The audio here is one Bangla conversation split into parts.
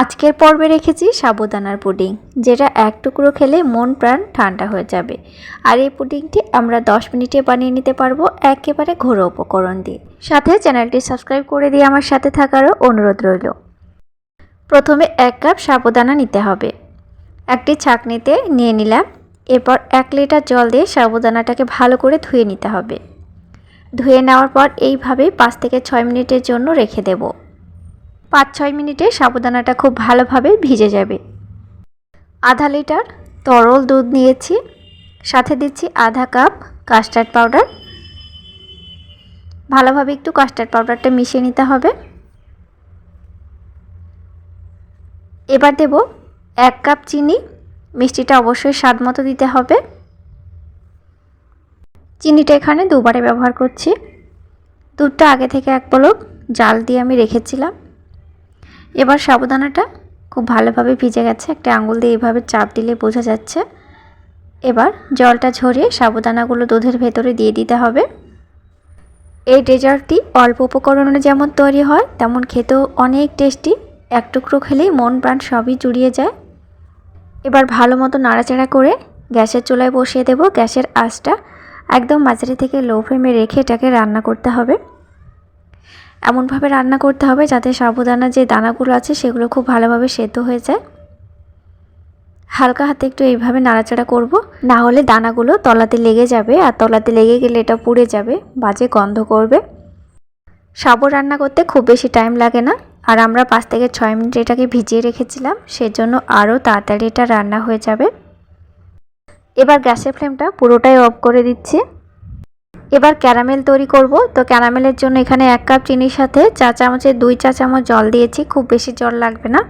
আজকের পর্বে রেখেছি সাবুদানার পুডিং, যেটা এক টুকরো খেলে মন প্রাণ ঠান্ডা হয়ে যাবে। আর এই পুডিংটি আমরা 10 মিনিটে বানিয়ে নিতে পারব একেবারে ঘরোয়া উপকরণ দিয়ে। সাথে চ্যানেলটি সাবস্ক্রাইব করে দিয়ে আমার সাথে থাকারও অনুরোধ রইল। প্রথমে এক কাপ সাবুদানা নিতে হবে। একটি ছাঁকনিতে নিয়ে নিলাম। এরপর এক লিটার জল দিয়ে সাবুদানাটাকে ভালো করে ধুয়ে নিতে হবে। ধুয়ে নেওয়ার পর এইভাবে পাঁচ থেকে ছয় মিনিটের জন্য রেখে দেবো। পাঁচ ছয় মিনিটে সাবুদানাটা খুব ভালোভাবে ভিজে যাবে। আধা লিটার তরল দুধ নিয়েছি, সাথে দিচ্ছি আধা কাপ কাস্টার্ড পাউডার। ভালোভাবে একটু কাস্টার্ড পাউডারটা মিশিয়ে নিতে হবে। এবার দেব এক কাপ চিনি, মিষ্টিটা অবশ্যই স্বাদ মতো দিতে হবে। চিনিটা এখানে দুবারে ব্যবহার করছি। দুধটা আগে থেকে এক পলক জাল দিয়ে আমি রেখেছিলাম। এবার সাবুদানাটা খুব ভালোভাবে ভিজে গেছে। একটা আঙুল দিয়ে এভাবে চাপ দিলে বোঝা যাচ্ছে। এবার জলটা ঝরিয়ে সাবুদানাগুলো দুধের ভেতরে দিয়ে দিতে হবে। এই ডেজার্টটি অল্প উপকরণে যেমন তৈরি হয়, তেমন খেতেও অনেক টেস্টি। এক টুকরো খেলেই মন প্রাণ সবই জুড়িয়ে যায়। এবার ভালো মতো নাড়াচাড়া করে গ্যাসের চুলায় বসিয়ে দেব। গ্যাসের আঁচটা একদম মাঝারি থেকে লো ফ্লেমে রেখে এটাকে রান্না করতে হবে। এমনভাবে রান্না করতে হবে যাতে সাবুদানা যে দানাগুলো আছে সেগুলো খুব ভালোভাবে সেদ্ধ হয়ে যায়। হালকা হাতে একটু এইভাবে নাড়াচাড়া করব। না হলে দানাগুলো তলাতে লেগে যাবে আর তলাতে লেগে গেলে এটা পুড়ে যাবে, বাজে গন্ধ করবে। সাবু রান্না করতে খুব বেশি টাইম লাগে না আর আমরা পাঁচ থেকে ছয় মিনিট এটাকে ভিজিয়ে রেখেছিলাম, সেজন্য আরও তাড়াতাড়ি এটা রান্না হয়ে যাবে। এবার গ্যাসের ফ্লেমটা পুরোটাই অফ করে দিচ্ছি। এবার ক্যারামেল তৈরি করব। তো ক্যারামেলের জন্য এখানে এক কাপ চিনির সাথে চা চামচের দুই চা চামচ জল দিয়েছি, খুব বেশি জল লাগবে না।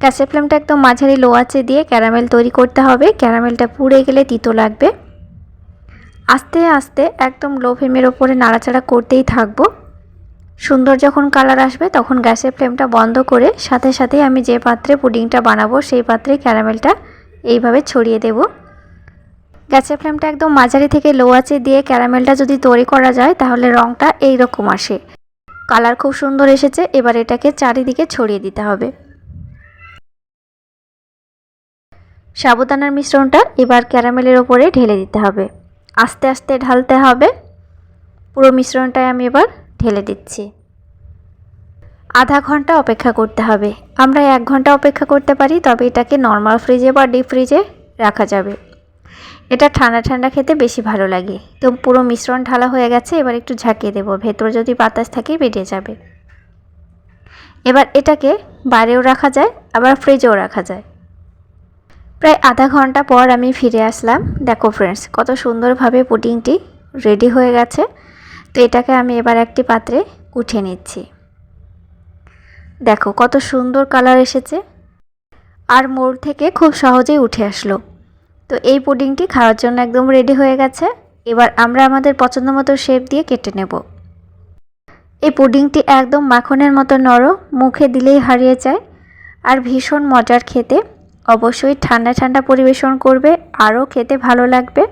গ্যাসের ফ্লেমটা একদম মাঝারি লো আছে দিয়ে ক্যারামেল তৈরি করতে হবে। ক্যারামেলটা পুড়ে গেলে তিতো লাগবে। আস্তে আস্তে একদম লো ফ্লেমের ওপরে নাড়াচাড়া করতেই থাকব। সুন্দর যখন কালার আসবে তখন গ্যাসের ফ্লেমটা বন্ধ করে সাথে সাথে আমি যে পাত্রে পুডিংটা বানাবো সেই পাত্রে ক্যারামেলটা এইভাবে ছড়িয়ে দেবো। গ্যাসের ফ্লেমটা একদম মাঝারি থেকে লো আছে দিয়ে ক্যারামেলটা যদি তৈরি করা যায়, তাহলে রঙটা এই রকম আসে। কালার খুব সুন্দর এসেছে, এবার এটাকে চারিদিকে ছড়িয়ে দিতে হবে। সাবুদানার মিশ্রণটা এবার ক্যারামেলের ওপরে ঢেলে দিতে হবে। আস্তে আস্তে ঢালতে হবে। পুরো মিশ্রণটাই আমি এবার ঢেলে দিচ্ছি। আধা ঘণ্টা অপেক্ষা করতে হবে। আমরা এক ঘণ্টা অপেক্ষা করতে পারি, তবে এটাকে নর্মাল ফ্রিজে বা ডিপ ফ্রিজে রাখা যাবে। এটা ঠান্ডা ঠান্ডা খেতে বেশি ভালো লাগে। তো পুরো মিশ্রণ ঢালা হয়ে গেছে, এবার একটু ঝাঁকিয়ে দেবো। ভেতরে যদি বাতাস থাকে, বেরিয়ে যাবে। এবার এটাকে বাইরেও রাখা যায়, আবার ফ্রিজেও রাখা যায়। প্রায় আধা ঘণ্টা পর আমি ফিরে আসলাম। দেখো ফ্রেন্ডস কত সুন্দরভাবে পুডিংটি রেডি হয়ে গেছে। তো এটাকে আমি এবার একটি পাত্রে উঠে নিচ্ছি। দেখো কত সুন্দর কালার এসেছে। আর মোড় থেকে খুব সহজেই উঠে আসলো। তো এই পুডিংটি খাওয়ার জন্য একদম রেডি হয়ে গেছে। এবার আমরা আমাদের পছন্দ মতো শেপ দিয়ে কেটে নেব। এই পুডিংটি একদম মাখনের মতো নরম, মুখে দিলেই হারিয়ে যায়। আর ভীষণ মজার খেতে। অবশ্যই ঠান্ডা ঠান্ডা পরিবেশন করবে, আরও খেতে ভালো লাগবে।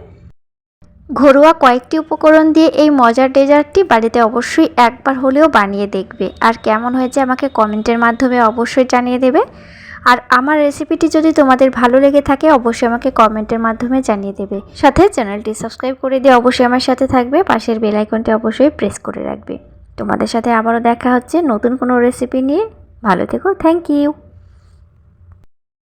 ঘরোয়া কয়েকটি উপকরণ দিয়ে এই মজার ডেজার্টটি বাড়িতে অবশ্যই একবার হলেও বানিয়ে দেখবে। আর কেমন হয়েছে আমাকে কমেন্টের মাধ্যমে অবশ্যই জানিয়ে দেবে। আর আমার রেসিপিটি যদি তোমাদের ভালো লেগে থাকে, অবশ্যই আমাকে কমেন্টের মাধ্যমে জানিয়ে দেবে। সাথে চ্যানেলটি সাবস্ক্রাইব করে দিয়ে অবশ্যই আমার সাথে থাকবে। পাশের বেল আইকনটি অবশ্যই প্রেস করে রাখবে। তোমাদের সাথে আবারও দেখা হচ্ছে নতুন কোনো রেসিপি নিয়ে। ভালো থেকো থ্যাংক ইউ